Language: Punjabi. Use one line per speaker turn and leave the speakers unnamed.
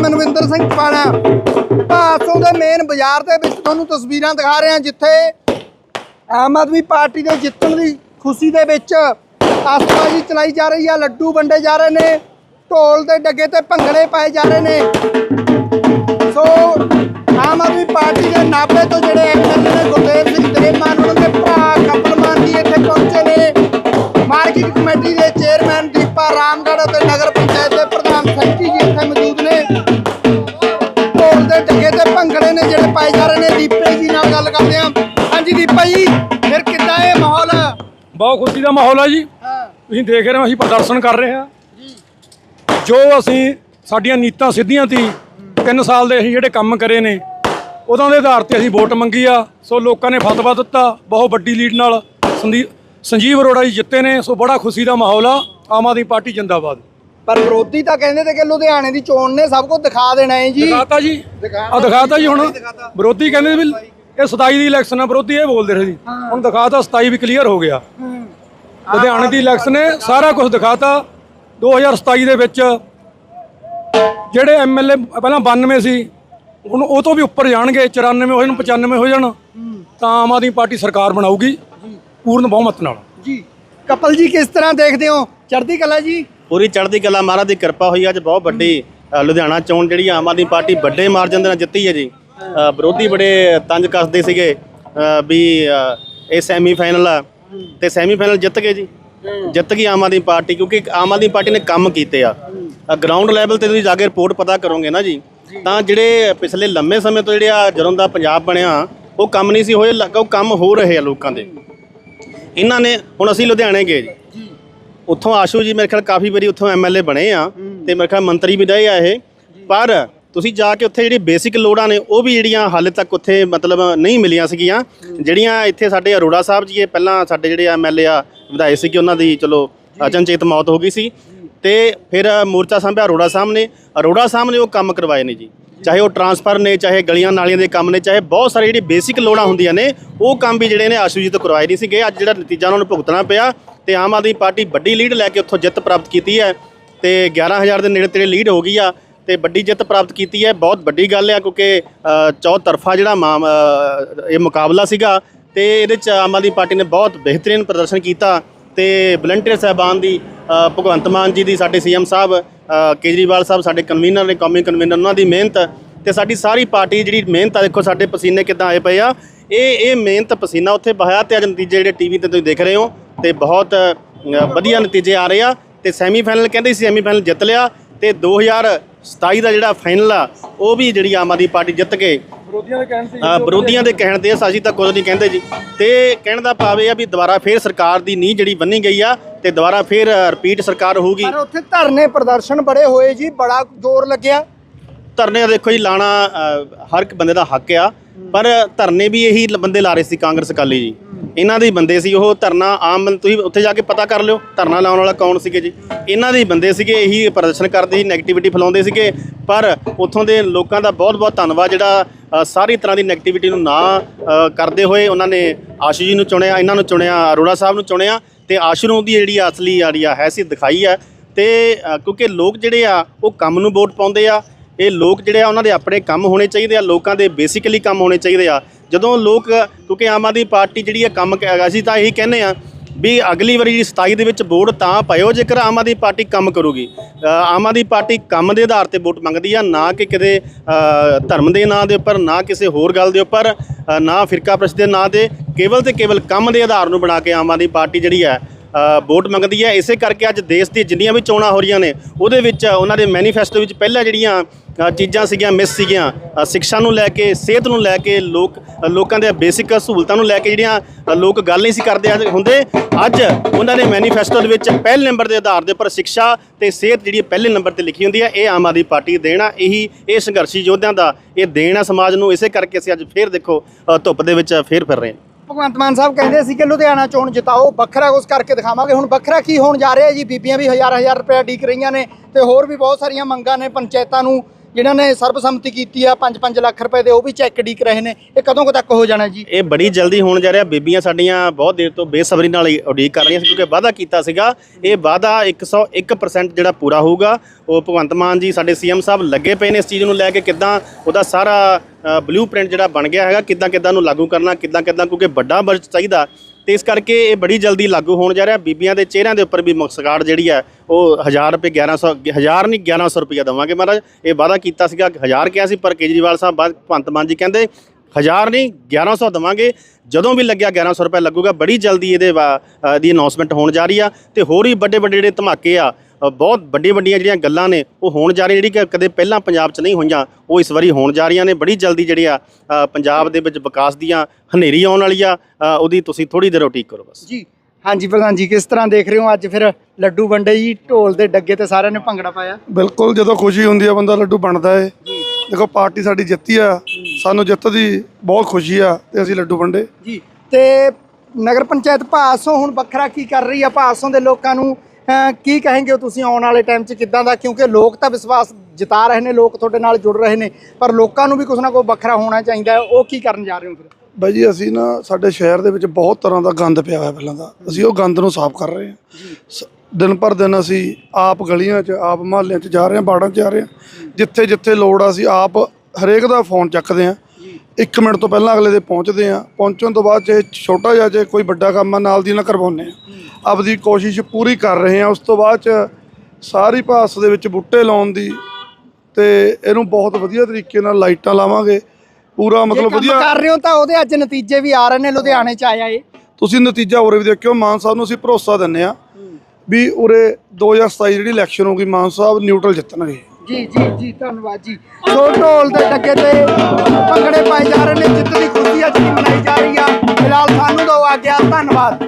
ਮਨਵਿੰਦਰ ਸਿੰਘ ਟਿਵਾਣਾ ਭਾਸੋਂ ਦੇ ਮੇਨ ਬਾਜ਼ਾਰ ਦੇ ਵਿੱਚ ਤੁਹਾਨੂੰ ਤਸਵੀਰਾਂ ਦਿਖਾ ਰਹੇ ਹਾਂ, ਜਿੱਥੇ ਆਮ ਆਦਮੀ ਪਾਰਟੀ ਦੇ ਜਿੱਤਣ ਦੀ ਖੁਸ਼ੀ ਦੇ ਵਿੱਚ ਆਸਮਾਜੀ ਚਲਾਈ ਜਾ ਰਹੀ ਆ, ਲੱਡੂ ਵੰਡੇ ਜਾ ਰਹੇ ਨੇ। ਢੋਲ ਦੇ ਡੱਗੇ ਤੇ ਭੰਗੜੇ ਪਾਏ ਜਾ ਰਹੇ ਨੇ। ਸੋ ਆਮ ਆਦਮੀ ਪਾਰਟੀ ਦੇ ਨਾਭੇ ਤੋਂ ਜਿਹੜੇ ਐਮਐਲਏ ਨੇ ਗੁਰਦੇਵ ਸਿੰਘ ਦੇਵਮਾਨ ਉਹਨਾਂ ਦੇ ਭਰਾ ਕਪਲ ਮਾਨ ਜੀ ਇੱਥੇ ਪਹੁੰਚੇ ਨੇ। ਮਾਰਕੀਟ ਕਮੇਟੀ ਦੇ ਚੇਅਰਮੈਨ ਦੀਪਾ ਰਾਮਗੜ੍ਹ ਅਤੇ ਨਗਰ ਪੰਚਾਇਤ ਦੇ ਪ੍ਰਧਾਨ ਸੈਕਟਰੀ ਜੀ ਇੱਥੇ ਮੌਜੂਦ ਨੇ। ਢੋਲ ਦੇ ਡੱਗੇ ਤੇ ਭੰਗੜੇ ਨੇ ਜਿਹੜੇ ਪਾਏ ਜਾ ਰਹੇ ਨੇ। ਦੀਪੇ ਜੀ ਨਾਲ ਗੱਲ ਕਰਦੇ ਹਾਂ। ਹਾਂਜੀ ਦੀਪਾ ਜੀ ਫਿਰ ਕਿੱਦਾਂ ਇਹ ਮਾਹੌਲ?
ਬਹੁਤ ਖੁਸ਼ੀ ਦਾ ਮਾਹੌਲ ਹੈ ਜੀ। ਤੁਸੀਂ ਦੇਖ ਰਹੇ ਹੋ ਅਸੀਂ ਪ੍ਰਦਰਸ਼ਨ ਕਰ ਰਹੇ ਹਾਂ। ਜੋ ਅਸੀਂ ਸਾਡੀਆਂ ਨੀਤਾਂ ਸਿੱਧੀਆਂ ਤੀ 3 ਸਾਲ ਦੇ ਅਸੀਂ ਜਿਹੜੇ ਕੰਮ ਕਰੇ ਨੇ ਉਹਨਾਂ ਦੇ ਆਧਾਰ ਤੇ ਅਸੀਂ ਵੋਟ ਮੰਗੀ ਆ। ਸੋ ਲੋਕਾਂ ਨੇ ਫਤਵਾ ਦਿੱਤਾ ਬਹੁਤ ਵੱਡੀ ਲੀਡ ਨਾਲ ਸੰਦੀ- ਸੰਜੀਵ ਅਰੋੜਾ ਜੀ ਜਿੱਤੇ ਨੇ ਸੋ ਬੜਾ ਖੁਸ਼ੀ ਦਾ ਮਾਹੌਲ ਆ ਆਮ ਆਦਮੀ ਪਾਰਟੀ ਜਿੰਦਾਬਾਦ।
ਪਰ ਵਿਰੋਧੀ ਤਾਂ ਕਹਿੰਦੇ ਤੇ ਕਿ ਲੁਧਿਆਣੇ ਦੀ ਚੋਣ ਨੇ ਸਭ ਕੁਝ ਦਿਖਾ ਦੇਣਾ ਹੈ ਜੀ।
ਦਿਖਾਤਾ ਜੀ। ਆ ਦਿਖਾਤਾ ਜੀ ਹੁਣ। ਵਿਰੋਧੀ ਕਹਿੰਦੇ ਵੀ ਇਹ 27 ਦੀ ਇਲੈਕਸ਼ਨ ਆ ਵਿਰੋਧੀ ਇਹ ਬੋਲਦੇ ਰਹੇ ਜੀ। ਹੁਣ ਦਿਖਾਤਾ 27 ਵੀ ਕਲੀਅਰ ਹੋ ਗਿਆ। ਲੁਧਿਆਣੇ ਦੀ ਇਲੈਕਸ਼ਨ ਨੇ ਸਾਰਾ ਕੁਝ ਦਿਖਾਤਾ। 2027 ਦੇ ਵਿੱਚ ਜਿਹੜੇ ਐਮਐਲਏ ਪਹਿਲਾਂ 92 ਸੀ ਹੁਣ ਉਹ ਤੋਂ ਵੀ ਉੱਪਰ ਜਾਣਗੇ 94 ਹੋ ਜਾਣ 95 ਹੋ ਜਾਣ ਤਾਂ ਆਮ ਆਦਮੀ ਪਾਰਟੀ ਸਰਕਾਰ ਬਣਾਊਗੀ ਪੂਰਨ ਬਹੁਮਤ ਨਾਲ।
ਜੀ। ਕਪਲ ਜੀ ਕਿਸ ਤਰ੍ਹਾਂ ਦੇਖਦੇ ਹੋ? ਚੜ੍ਹਦੀ ਕਲਾ ਜੀ?
ਪੂਰੀ ਚੜ੍ਹਦੀ ਕਲਾ ਮਹਾਰਾਜ ਦੀ ਕਿਰਪਾ ਹੋਈ ਅੱਜ ਬਹੁਤ ਵੱਡੀ ਲੁਧਿਆਣਾ ਚੋਣ ਜਿਹੜੀ ਆਮ ਆਦਮੀ ਪਾਰਟੀ ਵੱਡੇ ਮਾਰਜਨ ਦੇ ਨਾਲ ਜਿੱਤੀ ਹੈ ਜੀ। ਵਿਰੋਧੀ ਬੜੇ ਤੰਜ ਕੱਸਦੇ ਸੀਗੇ ਵੀ ਇਹ ਸੈਮੀ ਫਾਈਨਲ ਆ ਤੇ ਸੈਮੀ ਫਾਈਨਲ ਜਿੱਤ ਗਏ ਜੀ। ਜਿੱਤ ਗਈ ਆਮ ਆਦਮੀ ਪਾਰਟੀ ਕਿਉਂਕਿ ਆਮ ਆਦਮੀ ਪਾਰਟੀ ਨੇ ਕੰਮ ਕੀਤੇ ਆ। ਗਰਾਊਂਡ ਲੈਵਲ ਤੇ ਤੁਸੀਂ ਜਾ ਕੇ ਰਿਪੋਰਟ ਪਤਾ ਕਰੋਗੇ ਨਾ ਜੀ। ਤਾਂ ਜਿਹੜੇ ਪਿਛਲੇ ਲੰਮੇ ਸਮੇਂ ਤੋਂ ਜਿਹੜੇ ਆ ਜਦੋਂ ਦਾ ਪੰਜਾਬ ਬਣਿਆ ਉਹ ਕੰਮ ਨਹੀਂ ਸੀ ਹੋਏ ਲੱਗਾ ਉਹ ਕੰਮ ਹੋ ਰਹੇ ਆ ਲੋਕਾਂ ਦੇ। ਇਹਨਾਂ ਨੇ ਹੁਣ ਅਸੀਂ ਲੁਧਿਆਣੇ ਗਏ ਜੀ। ਉੱਥੋਂ ਆਸ਼ੂ ਜੀ ਮੇਰੇ ਖਿਆਲ ਕਾਫੀ ਵਾਰੀ ਉੱਥੋਂ ਐਮਐਲਏ ਬਣੇ ਆ ਤੇ ਮੇਰੇ ਖਿਆਲ ਮੰਤਰੀ ਵੀ ਰਹੇ ਆ ਇਹ। ਪਰ ਤੁਸੀਂ ਜਾ ਕੇ ਉੱਥੇ ਜਿਹੜੀ ਬੇਸਿਕ ਲੋੜਾਂ ਨੇ ਉਹ ਵੀ ਜਿਹੜੀਆਂ ਹਾਲੇ ਤੱਕ ਉੱਥੇ ਮਤਲਬ ਨਹੀਂ ਮਿਲੀਆਂ ਸੀਗੀਆਂ। ਜਿਹੜੀਆਂ ਇੱਥੇ ਸਾਡੇ ਅਰੋੜਾ ਸਾਹਿਬ ਜੀ ਇਹ ਪਹਿਲਾਂ ਸਾਡੇ ਜਿਹੜੇ ਐਮਐਲਏ ਆ ਵਿਧਾਇਕ ਸੀਗੇ ਉਹਨਾਂ ਦੀ ਚਲੋ ਅਚਨਚੇਤ ਮੌਤ ਹੋ ਗਈ ਸੀ। ਤੇ ਫਿਰ ਮੋਰਚਾ ਸੰਭਿਆ ਅਰੋੜਾ ਸਾਹਿਬ ਨੇ। ਅਰੋੜਾ ਸਾਹਿਬ ਨੇ ਉਹ ਕੰਮ ਕਰਵਾਏ ਨੇ ਜੀ। ਚਾਹੇ ਉਹ ਟਰਾਂਸਫਰ ਨੇ ਚਾਹੇ ਗਲੀਆਂ ਨਾਲੀਆਂ ਦੇ ਕੰਮ ਨੇ ਚਾਹੇ ਬਹੁਤ ਸਾਰੇ ਜਿਹੜੀ ਬੇਸਿਕ ਲੋੜਾਂ ਹੁੰਦੀਆਂ ਨੇ ਉਹ ਕੰਮ ਵੀ ਜਿਹੜੇ ਨੇ ਆਸ਼ੂ ਜੀ ਤੋਂ ਕਰਵਾਏ ਨਹੀਂ ਸੀਗੇ। ਅੱਜ ਜਿਹੜਾ ਨਤੀਜਾ ਉਹਨਾਂ ਨੂੰ ਭੁਗਤਣਾ ਪਿਆ ਤੇ ਆਮ ਆਦਮੀ ਪਾਰਟੀ ਵੱਡੀ ਲੀਡ ਲੈ ਕੇ ਉੱਥੋਂ ਜਿੱਤ ਪ੍ਰਾਪਤ ਕੀਤੀ ਹੈ ਤੇ 11000 ਦੇ ਨੇੜੇ ਤੇੜੇ ਲੀਡ ਹੋ ਗਈ ਆ। ਤੇ ਵੱਡੀ ਜਿੱਤ ਪ੍ਰਾਪਤ ਕੀਤੀ ਹੈ। ਬਹੁਤ ਵੱਡੀ ਗੱਲ ਆ ਕਿਉਂਕਿ ਅ, ਚੌਤਰਫਾ ਜਿਹੜਾ ਮਾਮ- ਇਹ ਮੁਕਾਬਲਾ ਸੀਗਾ ਤੇ ਇਹਦੇ ਚ ਆਮ ਆਦਮੀ ਪਾਰਟੀ ਨੇ ਬਹੁਤ ਬਿਹਤਰੀਨ ਪ੍ਰਦਰਸ਼ਨ ਕੀਤਾ ਤੇ ਵਲੰਟੀਅਰ ਸਾਹਿਬਾਨ ਦੀ ਭਗਵੰਤ ਮਾਨ ਜੀ ਦੀ ਸਾਡੇ ਸੀਐਮ ਸਾਹਿਬ ਕੇਜਰੀਵਾਲ ਸਾਹਿਬ ਸਾਡੇ ਕਨਵੀਨਰ ਨੇ ਕੌਮੀ ਕਨਵੀਨਰ ਉਹਨਾਂ ਦੀ ਮਿਹਨਤ ਤੇ ਸਾਡੀ ਸਾਰੀ ਪਾਰਟੀ ਜਿਹੜੀ ਮਿਹਨਤ ਆ ਦੇਖੋ ਸਾਡੇ ਪਸੀਨੇ ਕਿੱਦਾਂ ਆਏ ਪਏ ਆ। ਇਹ ਇਹ ਮਿਹਨਤ ਪਸੀਨਾ ਉੱਥੇ ਬਹਾਇਆ ਤੇ ਅੱਜ ਨਤੀਜੇ ਜਿਹੜੇ ਟੀਵੀ ਤੇ ਤੁਸੀਂ ਦੇਖ ਰਹੇ ਹੋ ਤੇ ਬਹੁਤ ਵਧੀਆ ਨਤੀਜੇ ਆ ਰਹੇ ਆ ਤੇ ਸੈਮੀ ਫਾਈਨਲ ਕਹਿੰਦੇ ਸੀ ਸੈਮੀ ਫਾਈਨਲ ਜਿੱਤ ਲਿਆ ਤੇ 2027 ਦਾ ਜਿਹੜਾ ਫਾਈਨਲ ਆ ਉਹ ਵੀ ਜਿਹੜੀ ਆਮ ਆਦਮੀ ਪਾਰਟੀ ਜਿੱਤ ਕੇ
ਵਿਰੋਧੀਆਂ ਦੇ ਕਹਿਣ
ਅ, ਵਿਰੋਧੀਆਂ ਦੇ ਕਹਿਣ ਤੇ ਅਸੀਂ ਤਾਂ ਕੁਝ ਨਹੀਂ ਕਹਿੰਦੇ ਜੀ। ਤੇ ਕਹਿਣ ਦਾ ਭਾਵ ਇਹ ਆ ਵੀ ਦੁਬਾਰਾ ਫੇਰ ਸਰਕਾਰ ਦੀ ਨੀਂਹ ਜਿਹੜੀ ਬੰਨੀ ਗਈ ਆ ਤੇ ਦੁਬਾਰਾ ਫੇਰ ਰਿਪੀਟ ਸਰਕਾਰ ਹੋਊਗੀ।
ਪਰ ਉੱਥੇ ਧਰਨੇ ਪ੍ਰਦਰਸ਼ਨ ਬੜੇ ਹੋਏ ਜੀ ਬੜਾ ਜ਼ੋਰ ਲੱਗਿਆ।
ਧਰਨੇ ਦੇਖੋ ਜੀ ਲਾਣਾ ਹਰ ਇੱਕ ਬੰਦੇ ਦਾ ਹੱਕ ਆ ਪਰ ਧਰਨੇ ਵੀ ਇਹੀ ਬੰਦੇ ਲਾ ਰਹੇ ਸੀ ਕਾਂਗਰਸ ਅਕਾਲੀ ਜੀ। ਇਹਨਾਂ ਦੇ ਹੀ ਬੰਦੇ ਸੀ ਉਹ ਧਰਨਾ ਆਮ ਬੰਦੇ- ਤੁਸੀਂ ਉੱਥੇ ਜਾ ਕੇ ਪਤਾ ਕਰ ਲਿਓ ਧਰਨਾ ਲਾਉਣ ਵਾਲਾ ਕੌਣ ਸੀਗੇ ਜੀ? ਇਹਨਾਂ ਦੇ ਹੀ ਬੰਦੇ ਸੀਗੇ ਇਹੀ ਪ੍ਰਦਰਸ਼ਨ ਕਰਦੇ ਸੀ ਨੈਗੇਟਿਵਿਟੀ ਫੈਲਾਉਂਦੇ ਸੀਗੇ ਪਰ ਉੱਥੋਂ ਦੇ ਲੋਕਾਂ ਦਾ ਬਹੁਤ ਬਹੁਤ ਧੰਨਵਾਦ ਜਿਹੜਾ ਅ, ਸਾਰੀ ਤਰ੍ਹਾਂ ਦੀ ਨੈਗੇਟਿਵਿਟੀ ਨੂੰ ਨਾ ਅ, ਕਰਦੇ ਹੋਏ ਉਹਨਾਂ ਨੇ ਆਸ਼ੂ ਜੀ ਨੂੰ ਚੁਣਿਆ ਇਹਨਾਂ ਨੂੰ ਚੁਣਿਆ ਅਰੋੜਾ ਸਾਹਿਬ ਨੂੰ ਚੁਣਿਆ ਤੇ ਆਸ਼ੂ ਨੂੰ ਦੀ ਜਿਹੜੀ ਅਸਲੀ ਜਿਹੜੀ ਆ ਹੈਸੀਅਤ ਦਿਖਾਈ ਆ ਤੇ ਅ, ਕਿਉਂਕਿ ਲੋਕ ਜਿਹੜੇ ਆ ਉਹ ਕੰਮ ਨੂੰ ਵੋਟ ਪਾਉਂਦੇ ਆ ਇਹ ਲੋਕ ਜਿਹੜੇ ਆ ਉਹਨਾਂ ਦੇ ਆਪਣੇ ਕੰਮ ਹੋਣੇ ਚਾਹੀਦੇ ਆ ਲੋਕਾਂ ਦੇ ਬੇਸਿਕਲੀ ਕੰਮ ਹੋਣੇ ਚਾਹੀਦੇ ਆ ਜਦੋਂ ਲੋਕ, ਕਿਉਂਕਿ ਆਮ ਆਦਮੀ ਪਾਰਟੀ ਜਿਹੜੀ ਆ ਕੰਮ ਕ- ਅਸੀਂ ਤਾਂ ਇਹੀ ਕਹਿੰਦੇ ਆ ਵੀ ਅਗਲੀ ਵਾਰੀ ਜਿਹੜੀ 27 ਦੇ ਵਿੱਚ ਵੋਟ ਤਾਂ ਪਾਇਓ ਜੇਕਰ ਆਮ ਆਦਮੀ ਪਾਰਟੀ ਕੰਮ ਕਰੂਗੀ। ਆਮ ਆਦਮੀ ਪਾਰਟੀ ਕੰਮ ਦੇ ਆਧਾਰ ਤੇ ਵੋਟ ਮੰਗਦੀ ਆ, ਨਾ ਕਿ ਕਿਤੇ ਧਰਮ ਦੇ ਨਾਂ ਦੇ ਉੱਪਰ, ਨਾ ਕਿਸੇ ਹੋਰ ਗੱਲ ਦੇ ਉੱਪਰ ਨਾ ਫਿਰਕਾ ਪ੍ਰਸ਼ ਦੇ ਨਾਂ ਤੇ, ਕੇਵਲ ਤੇ ਕੇਵਲ ਕੰਮ ਦੇ ਆਧਾਰ ਨੂੰ ਬਣਾ ਕੇ ਆਮ ਆਦਮੀ ਪਾਰਟੀ ਜਿਹੜੀ ਹੈ ਵੋਟ ਮੰਗਦੀ ਹੈ। ਇਸੇ ਕਰਕੇ ਅੱਜ ਦੇਸ਼ ਦੀ ਜਿੰਨੀਆਂ ਵੀ ਚੋਣਾਂ ਹੋ ਰਹੀਆਂ ਨੇ ਉਹਦੇ ਵਿੱਚ ਉਹਨਾਂ ਦੇ ਮੈਨੀਫੈਸਟੋ ਵਿੱਚ ਪਹਿਲਾਂ ਜਿਹੜੀਆਂ ਚੀਜ਼ਾਂ ਸੀਗੀਆਂ ਮਿਸ ਸੀਗੀਆਂ ਅ, ਸਿੱਖਿਆ ਨੂੰ ਲੈ ਕੇ ਸਿਹਤ ਨੂੰ ਲੈ ਕੇ ਲੋਕ ਲੋਕਾਂ ਦੇ ਬੇਸਿਕ ਸਹੂਲਤਾਂ ਨੂੰ ਲੈ ਕੇ ਜਿਹੜੀਆਂ ਲੋਕ ਗੱਲ ਨਹੀਂ ਸੀ ਕਰਦੇ ਹੁੰਦੇ ਅੱਜ ਉਹਨਾਂ ਦੇ ਮੈਨੀਫੈਸਟੋ ਦੇ ਵਿੱਚ ਪਹਿਲੇ ਨੰਬਰ ਦੇ ਆਧਾਰ ਦੇ ਉੱਪਰ ਸਿੱਖਿਆ ਤੇ ਸਿਹਤ ਜਿਹੜੀ ਪਹਿਲੇ ਨੰਬਰ ਤੇ ਲਿਖੀ ਹੁੰਦੀ ਹੈ ਇਹ ਆਮ ਆਦਮੀ ਪਾਰਟੀ ਦੀ ਦੇਣ ਆ ਇਹੀ ਇਹ ਸੰਘਰਸ਼ੀ ਯੋਧਿਆਂ ਦਾ ਇਹ ਦੇਣ ਆ ਸਮਾਜ ਨੂੰ ਇਸੇ ਕਰਕੇ ਅਸੀਂ ਅੱਜ ਫੇਰ ਦੇਖੋ ਧੁੱਪ ਦੇ ਵਿੱਚ ਫੇਰ ਫਿਰ ਰਹੇ ਹਾਂ।
ਭਗਵੰਤ ਮਾਨ ਸਾਹਿਬ ਕਹਿੰਦੇ ਸੀ ਕਿ ਲੁਧਿਆਣਾ ਚੋਣ ਜਿਤਾਓ, ਵੱਖਰਾ ਕੁਝ ਕਰਕੇ ਦਿਖਾਵਾਂਗੇ। ਹੁਣ ਵੱਖਰਾ ਕੀ ਹੋਣ ਜਾ ਰਿਹਾ ਜੀ? ਬੀਬੀਆਂ ਵੀ ਹਜ਼ਾਰ ਹਜ਼ਾਰ ਰੁਪਏ ਡੀਕ ਰਹੀਆਂ ਨੇ ਤੇ ਹੋਰ ਵੀ ਬਹੁਤ ਸਾਰੀਆਂ ਮੰਗਾਂ ਨੇ ਪੰਚਾਇਤਾਂ ਨੂੰ। ਜਿਨ੍ਹਾਂ ਨੇ ਸਰਬਸੰਮਤੀ ਕੀਤੀ ਆ 5-5 ਲੱਖ ਰੁਪਏ ਦੇ, ਉਹ ਵੀ ਚੈੱਕ ਡੀਕ ਰਹੇ ਨੇ। ਇਹ ਕਦੋਂ ਕੁ ਤੱਕ ਹੋ ਜਾਣਾ ਜੀ?
ਇਹ ਬੜੀ ਜਲਦੀ ਹੋਣ ਜਾ ਰਿਹਾ। ਬੀਬੀਆਂ ਸਾਡੀਆਂ ਬਹੁਤ ਦੇਰ ਤੋਂ ਬੇਸਬਰੀ ਨਾਲ ਉਡੀਕ ਕਰ ਰਹੀਆਂ ਸੀ, ਕਿਉਂਕਿ ਵਾਅਦਾ ਕੀਤਾ ਸੀਗਾ। ਇਹ ਵਾਅਦਾ 101% ਜਿਹੜਾ ਪੂਰਾ ਹੋਊਗਾ। ਉਹ ਭਗਵੰਤ ਮਾਨ ਜੀ, ਸਾਡੇ ਸੀਐਮ ਸਾਹਿਬ ਲੱਗੇ ਪਏ ਨੇ ਇਸ ਚੀਜ਼ ਨੂੰ ਲੈ ਕੇ, ਕਿੱਦਾਂ ਉਹਦਾ ਸਾਰਾ ਬਲੂਪ੍ਰਿੰਟ ਜਿਹੜਾ ਬਣ ਗਿਆ ਹੈਗਾ ਕਿੱਦਾਂ ਕਿੱਦਾਂ ਨੂੰ ਲਾਗੂ ਕਰਨਾ ਕਿੱਦਾਂ ਕਿੱਦਾਂ ਕਿਉਂਕਿ ਵੱਡਾ ਬਜਟ ਚਾਹੀਦਾ। ਤੇ ਇਸ ਕਰਕੇ ਇਹ ਬੜੀ ਜਲਦੀ ਲਾਗੂ ਹੋਣ ਜਾ ਰਿਹਾ। ਬੀਬੀਆਂ ਦੇ ਚਿਹਰਿਆਂ ਦੇ ਉੱਪਰ ਵੀ ਮੁਸਕਾਟ ਜਿਹੜੀ ਹੈ ਉਹ 1000 ਰੁਪਏ 1100 1000 ਨਹੀਂ 1100 ਰੁਪਏ ਦਵਾਂਗੇ ਮਹਾਰਾਜ। ਇਹ ਵਾਅਦਾ ਕੀਤਾ ਸੀਗਾ 1000 ਕਿਹਾ ਸੀ ਪਰ ਕੇਜਰੀਵਾਲ ਸਾਹਿਬ ਬਾਅਦ ਭਗਵੰਤ ਮਾਨ ਜੀ ਕਹਿੰਦੇ ਹਜ਼ਾਰ ਨਹੀਂ 1100 ਦਵਾਂਗੇ। ਜਦੋਂ ਵੀ ਲੱਗਿਆ 1100 ਰੁਪਏ ਲੱਗੂਗਾ। ਬੜੀ ਜਲਦੀ ਇਹਦੇ ਵਾ- ਅ, ਦੀ ਅਨਾਉਂਸਮੈਂਟ ਹੋਣ ਜਾ ਰਹੀ ਆ। ਤੇ ਹੋਰ ਵੀ ਵੱਡੇ ਵੱਡੇ ਜਿਹੜੇ ਧਮਾਕੇ ਆ ਬਹੁਤ ਵੱਡੀ ਵੱਡੀਆਂ ਜਿਹੜੀਆਂ ਗੱਲਾਂ ਨੇ ਉਹ ਹੋਣ ਜਾ ਰਹੀਆਂ ਜਿਹੜੀ ਕਿ ਕਦੇ ਪਹਿਲਾਂ ਪੰਜਾਬ 'ਚ ਨਹੀਂ ਹੋਈਆਂ ਉਹ ਇਸ ਵਾਰੀ ਹੋਣ ਜਾ ਰਹੀਆਂ ਨੇ। ਬੜੀ ਜਲਦੀ ਜਿਹੜੀ ਆ ਪੰਜਾਬ ਦੇ ਵਿੱਚ ਵਿਕਾਸ ਦੀਆਂ ਹਨੇਰੀ ਆਉਣ ਵਾਲੀ ਆ ਉਹਦੀ ਤੁਸੀਂ ਥੋੜੀ ਦੇਰ ਉਡੀਕ ਕਰੋ ਬਸ।
ਜੀ ਹਾਂਜੀ ਪ੍ਰਧਾਨ ਜੀ ਕਿਸ ਤਰ੍ਹਾਂ ਦੇਖ ਰਹੇ ਹੋ ਅੱਜ ਫਿਰ ਲੱਡੂ ਵੰਡੇ ਜੀ ਢੋਲ ਦੇ ਡੱਗੇ ਤੇ ਸਾਰਿਆਂ ਨੇ ਭੰਗੜਾ ਪਾਇਆ?
ਬਿਲਕੁਲ ਜਦੋਂ ਖੁਸ਼ੀ ਹੁੰਦੀ ਆ ਬੰਦਾ ਲੱਡੂ ਬਣਦਾ ਏ। ਦੇਖੋ ਪਾਰਟੀ ਸਾਡੀ ਜਿੱਤੀ ਆ ਸਾਨੂੰ ਜਿੱਤ ਦੀ ਬਹੁਤ ਖੁਸ਼ੀ ਆ ਤੇ ਅਸੀਂ ਲੱਡੂ ਵੰਡੇ।
ਜੀ ਤੇ ਨਗਰ ਪੰਚਾਇਤ ਭਾਸੋਂ ਹੁਣ ਵੱਖਰਾ ਕੀ ਕਰ ਰਹੀ ਆ? ਭਾਸੋਂ ਦੇ ਲੋਕਾਂ ਨੂੰ ਕੀ ਕहेंगे ਤੁਸੀਂ ਆਉਣ ਵਾਲੇ ਟਾਈਮ 'ਚ ਕਿੱਦਾਂ ਦਾ? ਕਿਉਂਕਿ ਲੋਕ ਤਾਂ ਵਿਸ਼ਵਾਸ ਜਤਾ ਰਹੇ ਨੇ ਲੋਕ ਤੁਹਾਡੇ ਨਾਲ ਜੁੜ ਰਹੇ ਨੇ ਪਰ ਲੋਕਾਂ ਨੂੰ ਵੀ ਕੁਛ ਨਾ ਕੁਛ ਵੱਖਰਾ ਹੋਣਾ ਚਾਹੀਦਾ ਹੈ। ਉਹ ਕੀ ਕਰਨ ਜਾ ਰਹੇ ਹੋ ਫਿਰ?
ਬਾਈ ਜੀ ਅਸੀਂ ਨਾ ਸਾਡੇ ਸ਼ਹਿਰ ਦੇ ਵਿੱਚ ਬਹੁਤ ਤਰ੍ਹਾਂ ਦਾ ਗੰਦ ਪਿਆ ਹੋਇਆ ਪਹਿਲਾਂ ਦਾ ਅਸੀਂ ਉਹ ਗੰਦ ਨੂੰ ਸਾਫ਼ ਕਰ ਰਹੇ ਹਾਂ। ਦਿਨ ਪਰ ਦਿਨ ਅਸੀਂ ਆਪ ਗਲੀਆਂ 'ਚ ਆਪ ਮੁਹੱਲਿਆਂ 'ਚ ਜਾ ਰਹੇ ਹਾਂ ਬਾੜਾਂ 'ਚ ਜਾ ਰਹੇ ਹਾਂ। ਜਿੱਥੇ ਜਿੱਥੇ ਲੋੜ ਆ ਅਸੀਂ ਆਪ ਹਰੇਕ ਦਾ ਫੋਨ ਚੱਕਦੇ ਹਾਂ। ਇੱਕ ਮਿੰਟ ਤੋਂ ਪਹਿਲਾਂ ਅਗਲੇ ਦੇ ਪਹੁੰਚਦੇ ਹਾਂ। ਪਹੁੰਚਣ ਤੋਂ ਬਾਅਦ ਜੇ ਛੋਟਾ ਜਿਹਾ ਜੇ ਕੋਈ ਵੱਡਾ ਕੰਮ ਆ ਨਾਲ ਦੀ ਨਾਲ ਕਰਵਾਉਂਦੇ ਹਾਂ। ਆਪਦੀ ਕੋਸ਼ਿਸ਼ ਪੂਰੀ ਕਰ ਰਹੇ ਹਾਂ। ਉਸ ਤੋਂ ਬਾਅਦ 'ਚ ਸਾਰੀ ਭਾਸ ਦੇ ਵਿੱਚ ਬੂਟੇ ਲਾਉਣ ਦੀ ਤੇ ਇਹਨੂੰ ਬਹੁਤ ਵਧੀਆ ਤਰੀਕੇ ਨਾਲ ਲਾਈਟਾਂ ਲਾਵਾਂਗੇ। ਪੂਰਾ ਮਤਲਬ ਵਧੀਆ
ਕਰ ਰਹੇ ਹੋ ਤਾਂ ਉਹਦੇ ਅੱਜ ਨਤੀਜੇ ਵੀ ਆ ਰਹੇ ਨੇ ਲੁਧਿਆਣੇ 'ਚ ਆਇਆ ਏ
ਤੁਸੀਂ ਨਤੀਜਾ ਉਰੇ ਵੀ ਦੇਖਿਓ। ਮਾਨ ਸਾਹਿਬ ਨੂੰ ਅਸੀਂ ਭਰੋਸਾ ਦਿੰਨੇ ਆ ਵੀ ਉਰੇ 2027 ਜਿਹੜੀ ਇਲੈਕਸ਼ਨ ਹੋਊਗੀ ਮਾਨ ਸਾਹਿਬ ਨਿਊਟਰਲ ਜਿੱਤਣਗੇ।
ਜੀ ਜੀ ਜੀ, ਧੰਨਵਾਦ ਜੀ। ਸੋ ਢੋਲ ਦੇ ਡੱਗੇ ਤੇ ਭੰਗੜੇ ਪਾਏ ਜਾ ਰਹੇ ਨੇ, ਜਿੱਤ ਦੀ ਖੁਸ਼ੀ ਅੱਜ ਦੀ ਮਨਾਈ ਜਾ ਰਹੀ ਆ। ਫਿਲਹਾਲ ਸਾਨੂੰ ਦੋ ਆ ਗਿਆ ਧੰਨਵਾਦ।